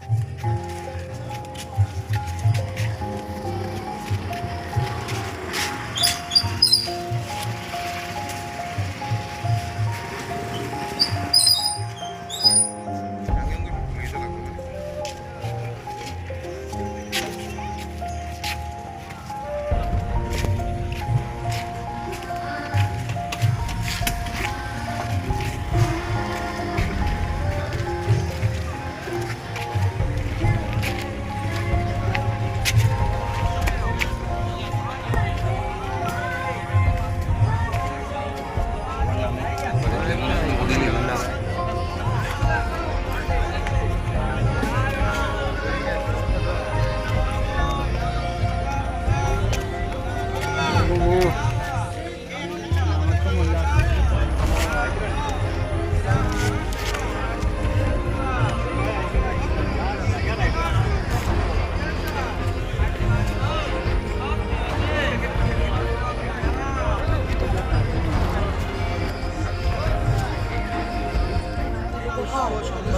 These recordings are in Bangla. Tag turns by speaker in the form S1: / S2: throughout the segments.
S1: Thank you.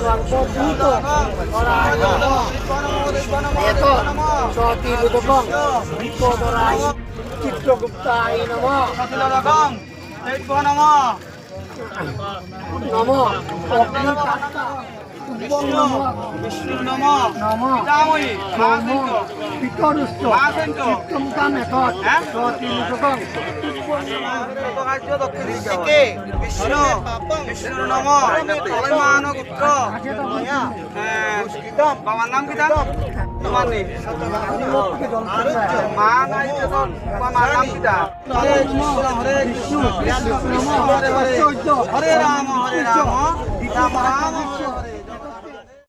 S1: Warko dito.
S2: Ito, ito, sa tibo ko bang. Dito ko
S1: rin. Dito ko tayo na mo. Kasilala bang. Dito ko na mo. Na mo. Okay, Vishnu
S2: নম নম পিতামহী নম পিতরুষ্ট চিত্তমকাম
S1: এতত হ্যাঁ? সতি মুখকম
S3: বিষ্ণু বিষ্ণু নম অভিমান গুপ্ত হ্যাঁ।
S2: বাবার নাম কি তার তোমার নেই মা নাই তোমার নাম কি তার হরে কৃষ্ণ হরে কৃষ্ণ কৃষ্ণ নম হরে হরে হরে রাম হরে রাম রাম রাম
S1: হরে হরে